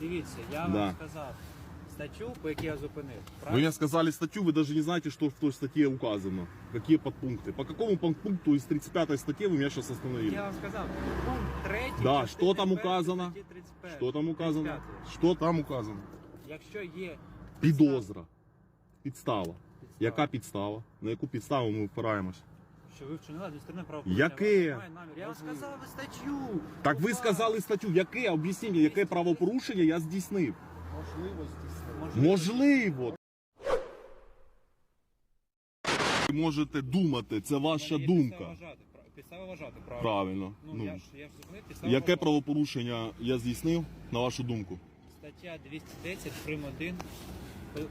Дивіться, я Да. вам сказав статтю, по якій я зупинив. Вы Правильно? мне сказали статью, вы даже не знаете, что в той статье указано. Какие подпункты. По какому подпункту из 35 статьи вы меня сейчас остановили? Я вам сказав, пункт 3. Да, що там указано? Что там указано? Что там указано? Якщо є Підозра. Підстава. підстава, Яка підстава? На яку підставу ми впираємось? Що ви вчинили адміністративне правопорушення, Яке? Я вам сказав статтю. Так ви сказали статтю, яке об'ясніть, яке правопорушення я здійснив? ласка. Можливо. Ви можете думати, це ваша Є думка. Вважати, підстава вважати, правильно. Правильно. Ну, Ну, я ж, я ж зупинив яке вважати. правопорушення я здійснив, на вашу думку? Стаття 210, прим. 1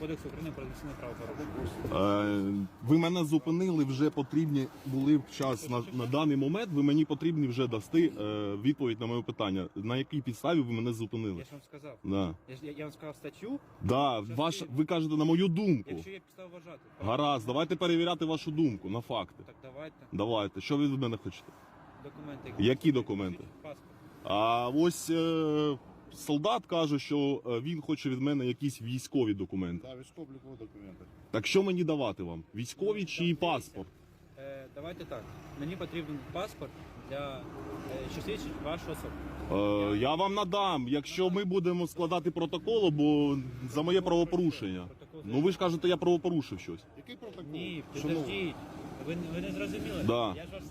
Кодексу України про адміністративне правопорушення. Е, ви мене зупинили, вже потрібні були в час на, на даний момент. Ви мені потрібні вже дасти е, відповідь на моє питання. На якій підставі ви мене Я зупинили? ж вам сказав. Да. Я, ж- я, я вам сказав статтю, Да, ваш, ви кажете на мою думку. якщо є підстава вважати. Гаразд, давайте перевіряти вашу думку на факти. Так давайте. Давайте, що ви від мене хочете? Документи. Які документи? Паспорт. А ось е, солдат каже, що е, він хоче від мене якісь військові документи. Да, військово-облікові документи. Так що мені давати вам? Військові чи паспорт? Е, давайте так. Мені потрібен паспорт для е, що свідчить вашу особу. Е, я вам надам, якщо ми будемо складати протокол, бо за моє правопорушення. Ну ви ж кажете, я правопорушив щось. Який протокол? Ні, Шановний, підождіть. Ви, не- ви не зрозуміли. Да. Я ж вас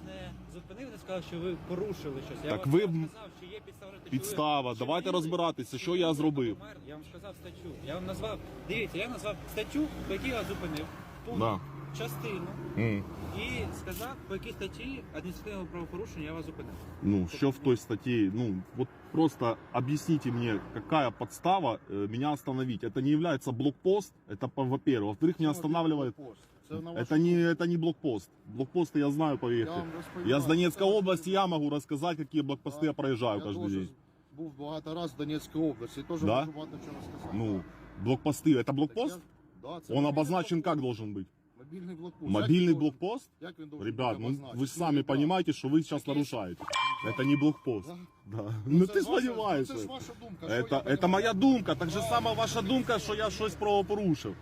зупинив, не сказав, що ви порушили щось. Я Так вам ви- сказав, що є підстава. що ви Підстава. Давайте вчинили, розбиратися, що я вчинили зробив. помер. Я вам сказав статтю. Я вам назвав. Дивіться, я назвав статтю, по якій я зупинив. Пункт, Да. частину. М. І сказав, по якій статті адміністративного правопорушення я вас зупинив. Ну, що в той статье, ну, вот просто объясните мне, какая подстава э, меня остановить. Это не является блокпост, это по- во-первых. Во-вторых, меня останавливает... блокпост. Це на вашу Это не, это не блокпост. Блокпосты я знаю, Я поверьте. вам розповідав. Я с Донецкой Це области, я могу рассказать, какие блокпосты я проезжаю Я каждый теж день. був багато разів в Донецькій області, теж Да? можу багато чого розказати. Ну, блокпосты, это Так блокпост? я- Да, це Он мобільний обозначен как блокпост. должен быть? Мобільний блокпост. Мобильный Як він должен- блокпост? Як він должен Ребят, бути ну обозначений? вы же сами ребят, понимаете, что вы сейчас Так есть. нарушаете. Это не блокпост. да. Да. Ну, Ну це ты ж ваша- сподіваєшся. Це ж ваша думка. що я Это, это понимаю? моя думка, так же сама ваша думка, що я щось правопорушив.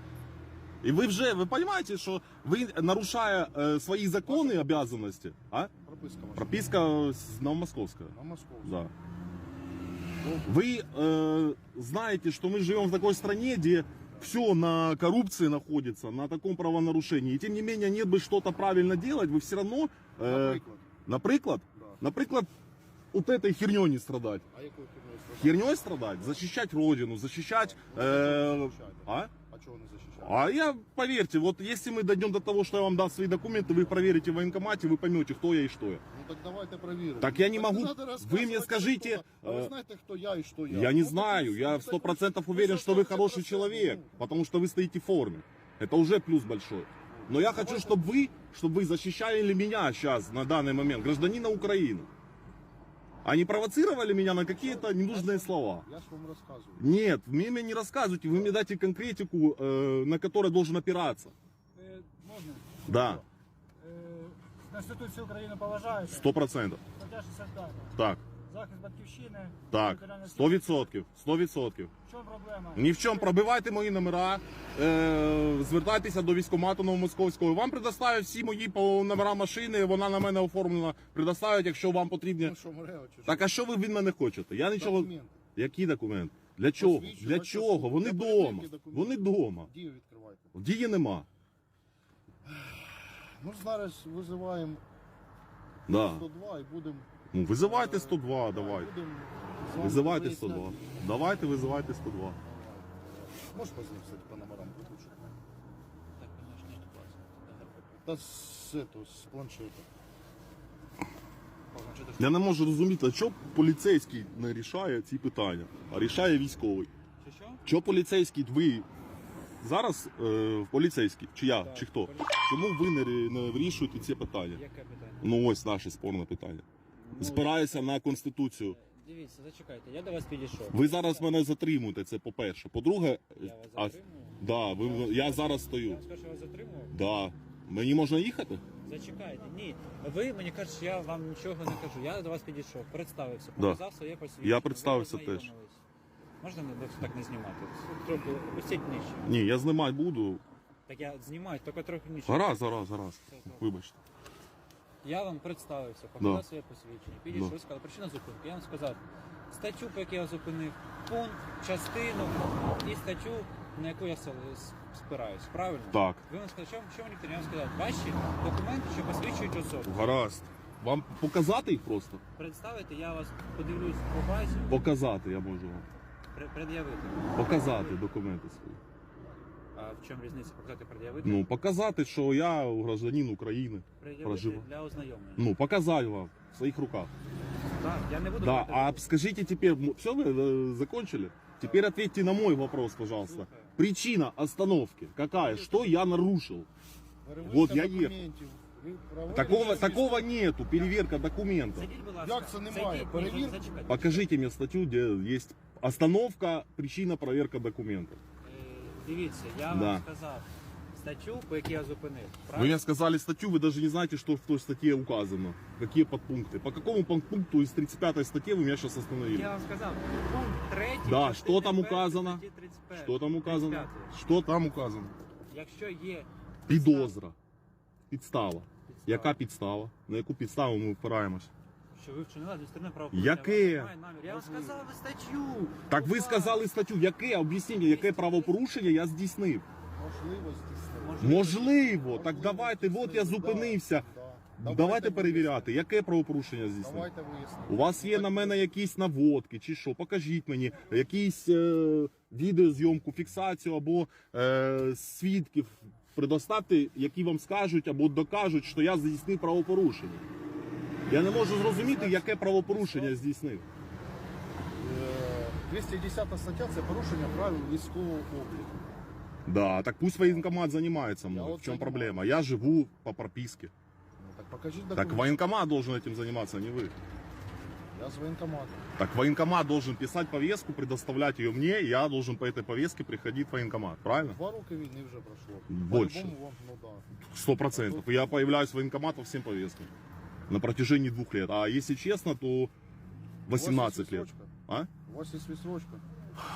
І ви вже, ви розумієте, що ви нарушає е, свої закони, обов'язаності, а? Прописка ваша. Прописка з Новомосковська. На Москву. Да. Вы э, знаете, что мы живем в такой стране, где все на коррупции находится, на таком правонарушении. И тем не менее, нет бы что-то правильно делать, вы все равно, э, Наприклад. наприклад, Да. наприклад, вот этой херней не страдать. А якою хернею страждати? Херней страдать, защищать родину, защищать... э, а? А чого не захищаєте? А я, поверьте, вот если мы дойдем до того, что я вам дам свои документы, вы проверите в военкомате, вы поймете, кто я и что я. Ну так давайте перевіримо. Так я не могу- надо вы розказувати, мне скажите, хто- А э, ви знаєте, хто я і що я? Я не Ну, так знаю, і я все. в Так сто процентов ви уверен, що что вы скажете хороший про себе? человек, Ну, потому что вы стоите в форме. Это уже плюс большой. Но я хочу, чтобы вы, чтобы вы защищали меня сейчас, на данный момент, гражданина Украины. А не провоцировали меня на какие-то ненужные слова. Я ж вам розказую. Нет, вы мне не рассказывайте, вы мне дайте конкретику, э, на которой должен опираться. Е, Можна? Да, Е, Конституцію України поважаєте? сто процентов. Стаття 65. Так, Захист батьківщини. так, територіальної сто відсотків, сто відсотків. В чому проблема? Ні в чому пробивайте мої номера, е, звертайтеся до військкомату Новомосковського. Вам предоставлять всі мої по номера машини, вона на мене оформлена. Предоставлять, якщо вам потрібні. Ну що, Морео, чи що? Так а що ви від мене хочете? Я нічого. Документи. Які документи? Для чого? Посвідчення, Для чого? Вони для вдома. перевірки документів. Вони вдома. Дію відкривайте. Дії нема. Ну зараз визиваємо Да. 102 і будемо... Ну, визивайте 102, давай. Будемо з вами Визивайте виясняти. 102. Давайте визивайте 102. Можеш позвонити по номерам виключити? Так, конечно, не класно. Та з, этого, з планшета. Я не можу розуміти, а чого поліцейський не рішає ці питання, а рішає військовий. Чи що? Що поліцейський, ви зараз е, поліцейський, чи я, Так, чи хто? Чому ви не, рі- не вирішуєте ці питання? Яке питання? Ну ось наше спорне питання. Спираюся на конституцію. Дивіться, зачекайте, я до вас підійшов. Ви зараз мене затримуєте. Це по-перше. По-друге, Я вас а, затримую? да, ви, я зараз Я стою. вам скажу, що вас затримував? Да. Мені можна їхати? Зачекайте, ні. Ви мені кажете, що я вам нічого не кажу. Я до вас підійшов, представився, показав своє посвідчення. Я ви представився познайомились. Можна не так не знімати? Трохи опустіть нижче. Ні, я знімати буду. Так я знімаю, тільки трохи нижче. Гаразд, гаразд, гаразд. Вибачте. Я вам представився, показав Да. своє посвідчення. Підійшли, Да. сказали, причина зупинки. Я вам сказав статтю, по якій я зупинив, пункт, частину і статтю, на яку я с- спираюсь. Правильно? Так, Ви вам сказали, що, що мені потрібно? Я вам сказав, ваші документи, що посвідчують особу. гаразд. Вам показати їх просто? Представити, я вас подивлюсь по базі, Показати я можу вам. пре- пред'явити. Показати документи свої. А в чому різниця показати пред'явити? Ну, показати, що я гражданин України. пред'явити проживу. для ознайомлення. Ну, показать вам в своих руках. Так, я не буду Да, брати а руку. скажите теперь, все вы э, закончили? Теперь ответьте на мой вопрос, пожалуйста. Слухаю. Причина остановки какая? Что я нарушил? Перевірка Вот я їхав. документів. Ви правовий Такого, режим такого нету, перевірка документов. Зайдіть, будь ласка. Як це немає? Зайдіть, ні, Перевір- зачекайте. Покажите мне статью, где есть остановка, причина, проверка документов. Е, Дивіться, я Да. вам сказав статтю, по якій я зупинив. Вы Правильно? мне сказали статью, вы даже не знаете, что в той статье указано. Какие подпункты. По какому подпункту из 35 статьи вы меня сейчас остановили? Я вам сказав, пункт 3. Да, що там указано? Що Что там указано? Что там указано? Якщо є Підозра. Підстава. підстава, Яка підстава? На яку підставу ми впираємось? Що ви вчинили адміністративне правопорушення, Яке? наміру. Я вам сказав статтю. Так ви сказали статтю, яке об'ясніть, яке правопорушення я здійснив? Можливості. Можливо. Можливо, так давайте, от я зупинився. Давайте перевіряти, яке правопорушення здійснив. Давайте вияснимо. У вас є на мене якісь наводки чи що? Покажіть мені якісь е, відеозйомку, фіксацію або е, свідків. Предоставте, які вам скажуть або докажуть, що я здійснив правопорушення. Я не можу зрозуміти, яке правопорушення я здійснив. Е, 210 стаття це порушення правил військового обліку. Да, так пусть военкомат занимается Я мной. вот В чем занимаюсь. проблема? Я живу по прописке. Ну, так покажіть Так документ. военкомат должен этим заниматься, а не вы. Я з воєнкомату. Так военкомат должен писать повестку, предоставлять ее мне, и я должен по этой повестке приходить в военкомат. Правильно? Два роки війни вже пройшло. Больше. По-любому вам, ну да. Сто процентов. Я появляюсь в военкомат по всем повесткам. На протяжении двух лет. А если честно, то 18 вас лет. А? У вас є відстрочка.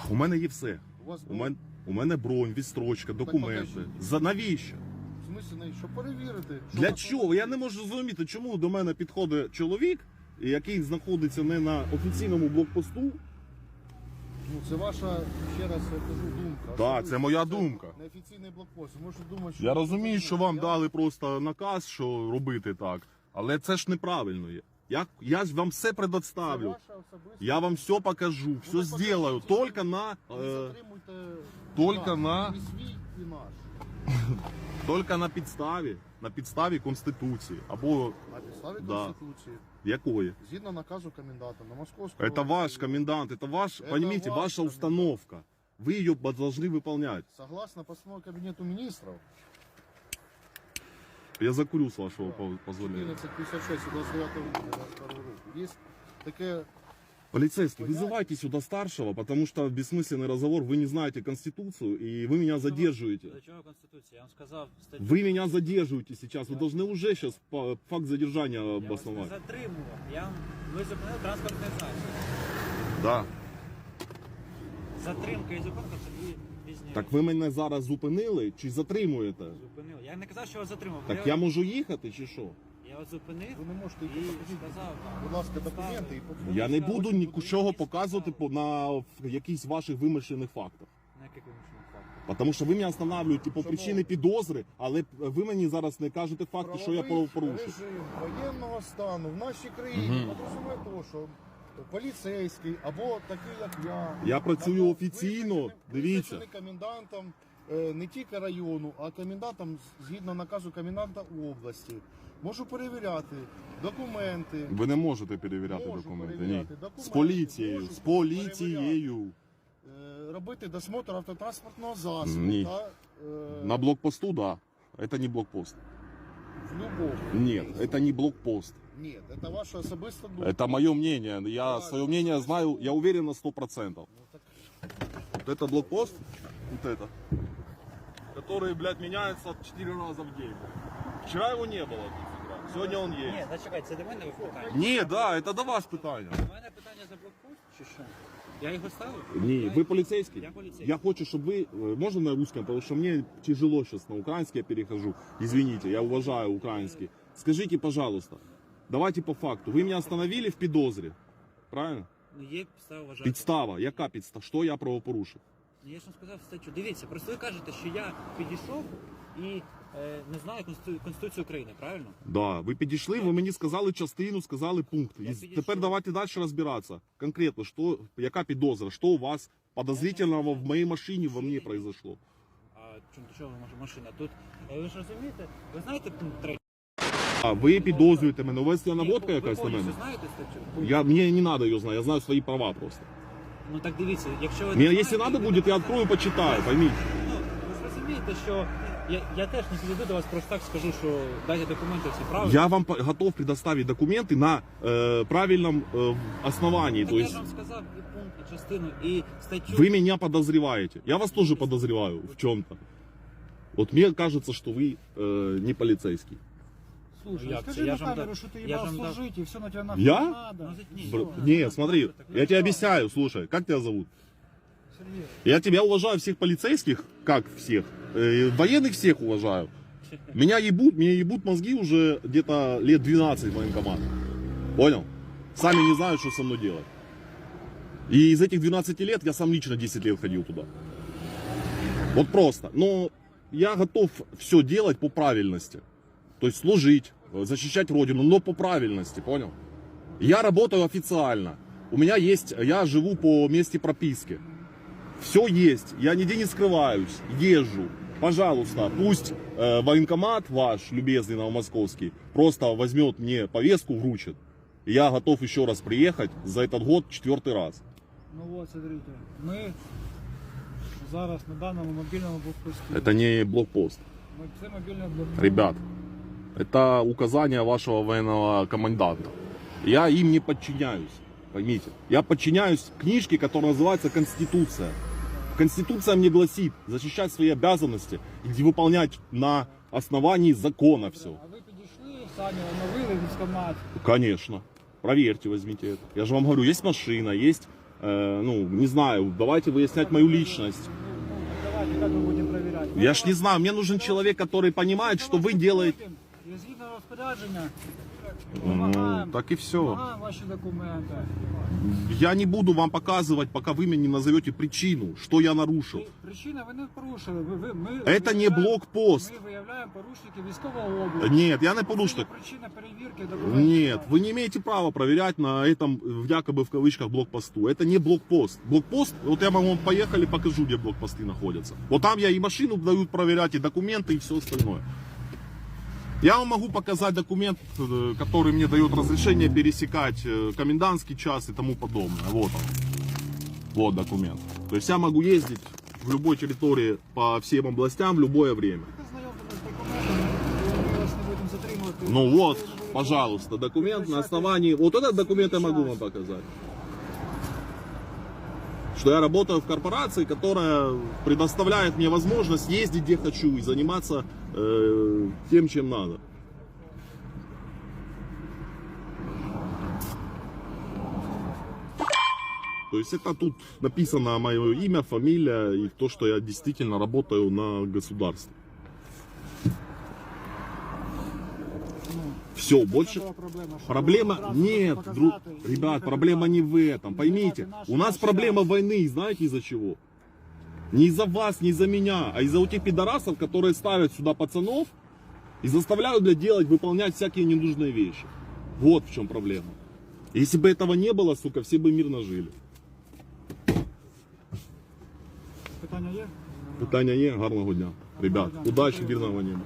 У мене є все. У вас У мене, у мене бронь, відстрочка, документи. покажіть. За навіщо? В смысле, не- щоб перевірити. що Для чого? Я не можу зрозуміти, чому до мене підходить чоловік, який знаходиться не на офіційному блокпосту. Ну, це ваша, ще раз я кажу, думка. Так, це моя думка. Неофіційний блокпост. Ви можете думати, що... Я розумію, що вам Я- дали просто наказ, що робити так, але це ж неправильно є. Я, я ж вам все Це предоставлю. ваша особиста... Я вам все покажу, все так сделаю. покажіть. Только на, Не э, затримуйте Только наш, на- і свій, і наш. только на підставі, на підставі Конституції. Або На підставі Да. Конституції. якої? Згідно наказу коменданта на Московського... Это ваш комендант, это ваш, Это понимаете, ваш ваша комендант. установка. Вы ее должны выполнять. Согласно постанові Кабінету міністрів, Я закурю с вашего по- позволения. 1156 і 29 грудня 22 року. Є таке... Полицейский, Понятно. вызывайте сюда старшего, потому что бессмысленный разговор, вы не знаете Конституцию, и вы меня задерживаете. До чого Конституція? Я вам сказав статтю. Вы меня задерживаете сейчас, вы должны уже сейчас по- факт задержания Я вас не обосновать. затримував. Я вам... Ви зупинили транспортний засіб. Да. Затримка і зупинка це дві різні Так ви мене зараз зупинили чи затримуєте? Зупинили. Я не казав, що вас затримав. Так я можу їхати чи що? Я вас зупинив Ви не можете і сказав вам. будь ласка, документи і покажіть. Я не буду нічого показувати по- на якихось ваших вимишлених фактах. На яких вимушених фактах? Тому що ви мене встановлюєте по причині підозри, але ви мені зараз не кажете факти, що я Правовий порушив. режим воєнного стану в нашій країні Мгм. підрозуміє того, що поліцейський або такий, як я, Я працюю або офіційно, визначений- дивіться. визначений комендантом е, не тільки району, а комендантом згідно наказу коменданта області. Можу перевіряти документи. Ви не можете перевіряти Можу документи. Ні. перевіряти документи, З поліцією, можу з поліцією. е, робити досмотр автотранспортного засобу Ні. та е, На блокпосту, да. Это не блокпост. в любому. Нет, это не блокпост. Ні, це ваша особиста думка. Это мое мнение. Я Да, свое это мнение особисто. знаю, я уверен на 100%. Ну, так Вот это блокпост, вот это, который, блядь, меняется 4 раза в день. Вчера его не было тут с утра. Сегодня он Ні, есть. зачекайте, це до мене ви питання. Не, да, это до вас питання. У мене питання за блокпост чи що? Я його ставив? Не, Я- вы полицейский? Я поліцейський. Я хочу, чтобы вы... э, Можно на русском? Потому что мне тяжело сейчас на украинский я перехожу. Извините, я уважаю украинский. Скажите, пожалуйста, давайте по факту. Вы меня остановили в підозрі, правильно? Ну, Є підстава вважати. Підстава. Яка підстава? Що я правопорушив? Ну, Я ж вам сказав статтю. Дивіться, просто ви кажете, що я підійшов і е, не знаю Конститу- Конституцію України, правильно? Да, ви підійшли, ви мені сказали частину, сказали пункт. І Я з- підійшов. тепер давайте далі розбиратися. Конкретно, що, яка підозра, що у вас подозрительного в моїй машині во мне произошло? А чому до чого може машина? Тут е, ви ж розумієте, ви знаєте пункт 3? А ви підозрюєте мене, у вас є наводка якась на Ви мене? повністю знаєте статтю? Я, мені не надо ее знать, я знаю свои права просто. Ну так дивіться, якщо ви... Мне, не если знаєте, надо ви будет, не я открою, почитаю, поймите. Ну, ви ж розумієте, що я, я теж не підійду до вас, просто так скажу, що дайте документи всі правильно. Я вам по- готов предоставить документы на э, правильном э, основании. Так То я есть ж вам сказав і пункт, і частину, і статтю. вы меня подозреваете. Я вас тоже подозреваю в чем-то. Вот мне кажется, что вы э, не полицейский. Слушай, Ну, як скажи це? Я на ж вам камеру, что ты я ебал ж вам дав- служить, и все на тебя нахуй Я? не надо. Ну, Бр- Не, смотри, так ви я тебе объясняю, слушай, как тебя зовут? Сергей, Я тебя уважаю всех полицейских, как всех, э, военных всех уважаю. Меня ебут, мне ебут мозги уже где-то лет 12 в военкомат. Понял? Сами не знают, что со мной делать. И из этих 12 лет я сам лично 10 лет ходил туда. Вот просто. Но я готов все делать по правильности То есть служить, э, защищать родину, но по правильности, понял? Я работаю официально. У меня есть, я живу по месте прописки. Все есть, я нигде не скрываюсь, езжу. Пожалуйста, пусть э, военкомат ваш, любезный новомосковский, просто возьмет мне повестку, вручит. И я готов еще раз приехать за этот год четвертый раз. ну вот, смотрите, мы зараз на даному мобільному блокпості. Это не блокпост. Ми- Це мобільний блокпост. Ребят, это указание вашего военного коменданта. Я им не подчиняюсь, поймите. Я подчиняюсь книжке, которая называется Конституция. Конституция мне гласит защищать свои обязанности и выполнять на основании закона все. А ви підійшли, самі оновили військомат. Конечно. Проверьте, возьмите это. Я же вам говорю, есть машина, есть, э, ну, не знаю, давайте выяснять мою личность. Ну, ну, давайте, как мы будем проверять? Я ж не знаю, мне нужен человек, который понимает, что вы делаете. І згідно розпорядження, Ну, вимагаємо, так и все. вимагаємо ваші документи. Я не буду вам показывать, пока вы мне не назовете причину, что я нарушил. Ви- Причина ви не порушили. Ви, ви, ми Это не виявляємо- блокпост. Ми виявляємо порушників військового обліку. Нет, я не Це порушник. причина перевірки документів. Нет, вы не имеете права проверять на этом, э, якобы в кавычках, блокпосту. Это не блокпост. Блокпост, вот я вам поехали, покажу, где блокпосты находятся. Вот там я и машину дают проверять, и документы, и все остальное. Я вам могу показать документ, э, который мне дает разрешение пересекать э, комендантский час и тому подобное. Вот он. Вот документ. То есть я могу ездить в любой территории по всем областям в любое время. Ну вот, пожалуйста, документ на основании... Вот этот документ я могу вам показать. Что я работаю в корпорации, которая предоставляет мне возможность ездить где хочу и заниматься э, тем, чем надо. То есть это тут написано мое имя, фамилия и то, что я действительно работаю на государство. Все, больше... була проблема, що Проблема ви одразу нет, показати друг, і ребят, їхати проблема далі. не в этом. Не Поймите, давайте наш- у нас наш проблема шанс. войны, знаете из-за чего? Не из-за вас, не из-за меня, а из-за вот тех пидорасов, которые ставят сюда пацанов и заставляют блядь, делать, выполнять всякие ненужные вещи. Вот в чем проблема. Если бы этого не было, сука, все бы мирно жили. Питання є? Питання є, гарного дня. Ребят, удачи, мирного неба.